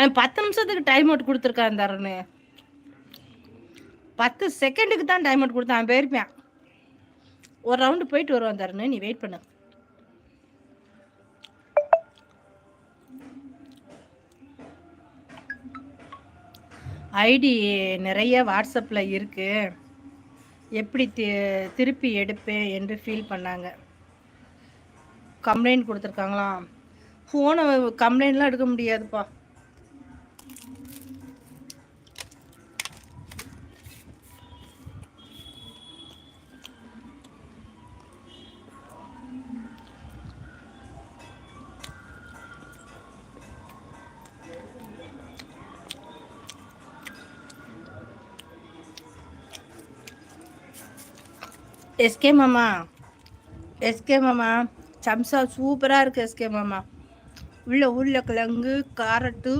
அவன் பத்து நிமிஷத்துக்கு டைம் அவுட் கொடுத்துருக்கான் தரனு பத்து செகண்டுக்கு தான் டைம் அவுட் கொடுத்தான் அவன் போயிருப்பான். ஒரு ரவுண்டு போயிட்டு வருவான் தரனு நீ வெயிட் பண்ணு. ஐடி நிறைய வாட்ஸ்அப்பில் இருக்குது எப்படி தி திருப்பி எடுப்பேன் என்று ஃபீல் பண்ணாங்க. கம்ப்ளைண்ட் கொடுத்துருக்காங்களாம். ஃபோனை கம்ப்ளைண்ட்லாம் எடுக்க முடியாதுப்பா. எஸ்கே மாமா எஸ்கே மாமா சம்சா சூப்பராக இருக்குது எஸ்கே மாமா உள்ள உருளைக்கிழங்கு காரட்டு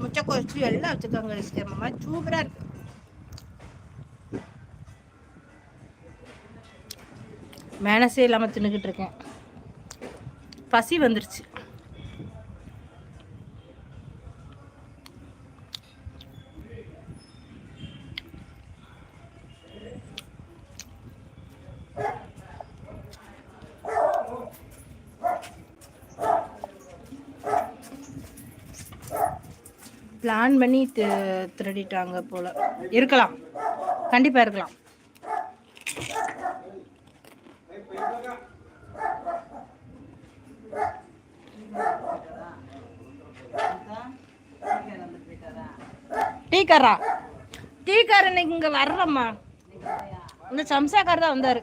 முச்சக்கொச்சு எல்லாம் வச்சுருக்காங்க எஸ்கே சூப்பராக இருக்கு மேனஸே இல்லாமல் தின்னுக்கிட்டு இருக்கேன். பசி வந்துருச்சு. பிளான் பண்ணி திருடிட்டாங்க போல. இருக்கலாம். கண்டிப்பாக இருக்கலாம். டீக்காரா டீக்கார் இன்னைக்கு இங்கே வர்றம்மா. இந்த சம்சாக்கார் தான் வந்தார்.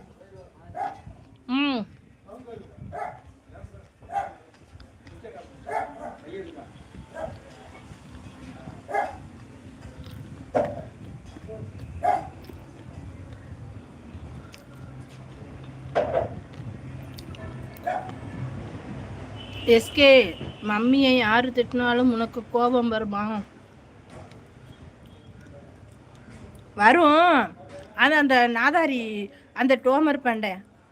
எஸ்கே மம்மியை யாரு திட்டினாலும் உனக்கு கோபம் வருமா? வரும். அது அந்த நாதாரி அந்த டோமர் பண்டை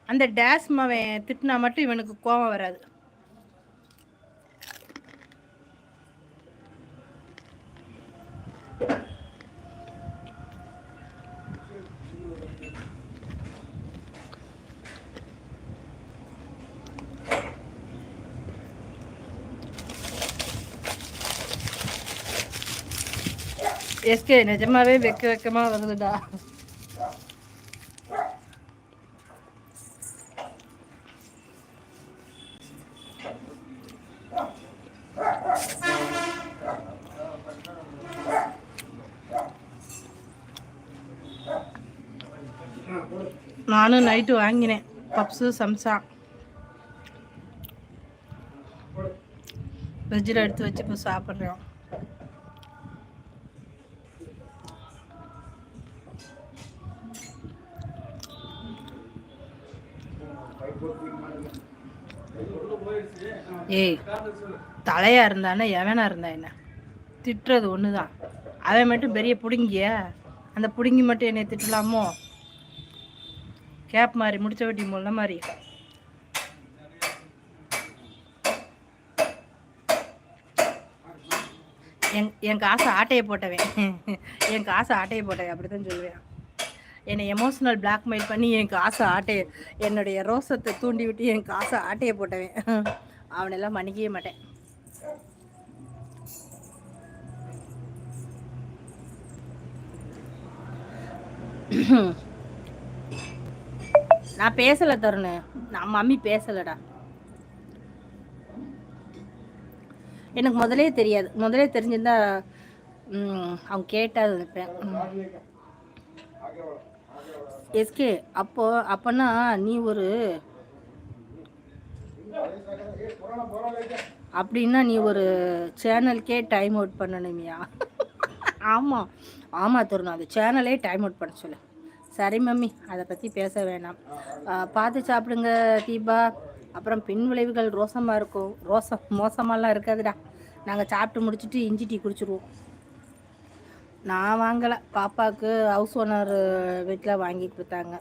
அந்த டேஸ் மவன் திட்டினா மட்டும் இவனுக்கு கோபம் வராது. எஸ்கே நிஜமாவே வெக்க வெக்கமாக வருதுடா நானும் நைட்டு வாங்கினேன். பப்ஸு சம்சா ஃப்ரிட்ஜில் எடுத்து வச்சு இப்போ சாப்பிட்றோம். ஏய் தலையா இருந்தானே எவனா இருந்தா என்ன? திட்டுறது ஒன்று தான் அவன் மட்டும் பெரிய பிடுங்கிய? அந்த பிடுங்கி மட்டும் என்னை திட்டலாமோ? கேப் மாதிரி முடிச்ச வெட்டி முள்ள மாதிரி. என் என் காசை ஆட்டையை போட்டவன். என் காசை ஆட்டையை போட்டவன் அப்படி தான் சொல்லுவேன். என்னை எமோஷனல் பிளாக்மெயில் பண்ணி என் காசை ஆட்டையை என்னுடைய ரோசத்தை தூண்டி விட்டு என் காசை ஆட்டையை போட்டவன். அவனெல்லாம் மன்னிக்கவே மாட்டேன். நான் பேசலை தருணு. நான் மம்மி பேசலடா. எனக்கு முதலே தெரியாது. முதலே தெரிஞ்சிருந்தா அவங்க கேட்டால் நினைப்பேன். எஸ்கே அப்போ அப்போனா நீ ஒரு அப்படின்னா நீ ஒரு சேனலுக்கே டைம் அவுட் பண்ணணுமியா ஆமாம் ஆமாம் தருணம் அது சேனலே டைம் அவுட் பண்ண சொல்லு. சரி மம்மி அதை பற்றி பேச வேணாம். பார்த்து சாப்பிடுங்க தீபா. அப்புறம் பின் விளைவுகள் ரோசமாக இருக்கும். ரோசம் மோசமாலாம் இருக்காதுடா. நாங்கள் சாப்பிட்டு முடிச்சுட்டு இஞ்சி டீ குடிச்சிருவோம். நான் வாங்கலை. பாப்பாவுக்கு ஹவுஸ் ஓனர் வீட்டில் வாங்கி கொடுத்தாங்க.